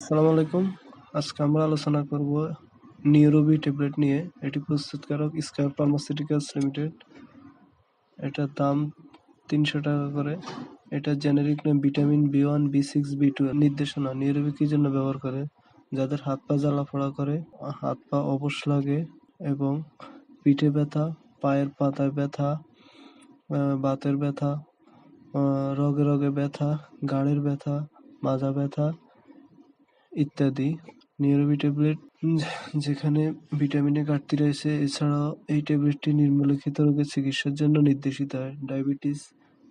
আসসালামু আলাইকুম। আজকে আমরা আলোচনা করব নিউরোবি ট্যাবলেট নিয়ে। এটি প্রস্তুতকারক স্কয়ার ফার্মাসিউটিক্যালস লিমিটেড এটার দাম তিনশো টাকা করে। এটা জেনেরিক নাম vitamin B one B six B two নির্দেশনা। নিউরোবি কি জন্য ব্যবহার করে? যাদের হাত পা জ্বালা পোড়া করে, হাত পা অবশ লাগে এবং পিঠে ব্যথা, পায়ের পাতায় ব্যথা বাতের ব্যথা রগে রগে ব্যথা, গাড়ের ব্যথা, মাজা ব্যথা ইত্যাদি। নিউরোবি ট্যাবলেট যেখানে ভিটামিনের ঘাটতি রয়েছে, এছাড়াও এই ট্যাবলেটটি নিম্নলিখিত রোগের চিকিৎসার জন্য নির্দেশিত। হয় ডায়াবেটিস,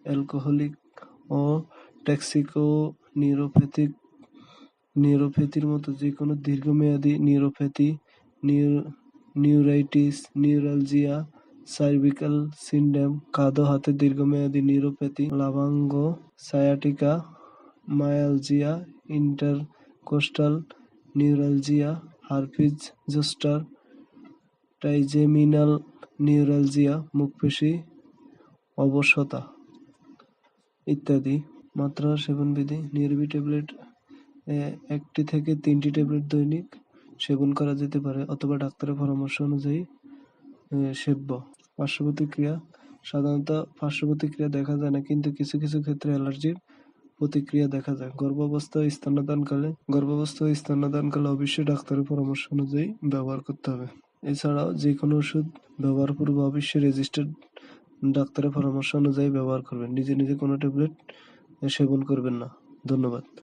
অ্যালকোহলিক ও ট্যাক্সিকো নিউরোপ্যাথিক, নিউরোপ্যাথির মতো যে কোনো দীর্ঘমেয়াদী neuropathy neuritis, neuralgia cervical syndrome কাঁধ হাতে দীর্ঘমেয়াদী neuropathy লাভাঙ্গ sciatica, myalgia intercostal neuralgia herpes zoster, trigeminal neuralgia, মুখপেশি, অবসতা ইত্যাদি। মাত্রা সেবন বিধি ট্যাবলেট একটি থেকে তিনটি ট্যাবলেট দৈনিক সেবন করা যেতে পারে অথবা ডাক্তারের পরামর্শ অনুযায়ী সেব্য। পার্শ্ব প্রতিক্রিয়া সাধারণত পার্শ্ব প্রতিক্রিয়া দেখা যায় না, কিন্তু কিছু কিছু ক্ষেত্রে অ্যালার্জির প্রতিক্রিয়া দেখা যায়। গর্ভাবস্থা ও স্তন্যদানকালে গর্ভাবস্থা ও স্তন্যদানকালে অবশ্যই ডাক্তারের পরামর্শ অনুযায়ী ব্যবহার করতে হবে। এছাড়াও যে কোনো ওষুধ ব্যবহার পূর্বে অবশ্যই রেজিস্টার্ড ডাক্তারের পরামর্শ অনুযায়ী ব্যবহার করবেন। নিজে নিজে কোনো ট্যাবলেট সেবন করবেন না। ধন্যবাদ।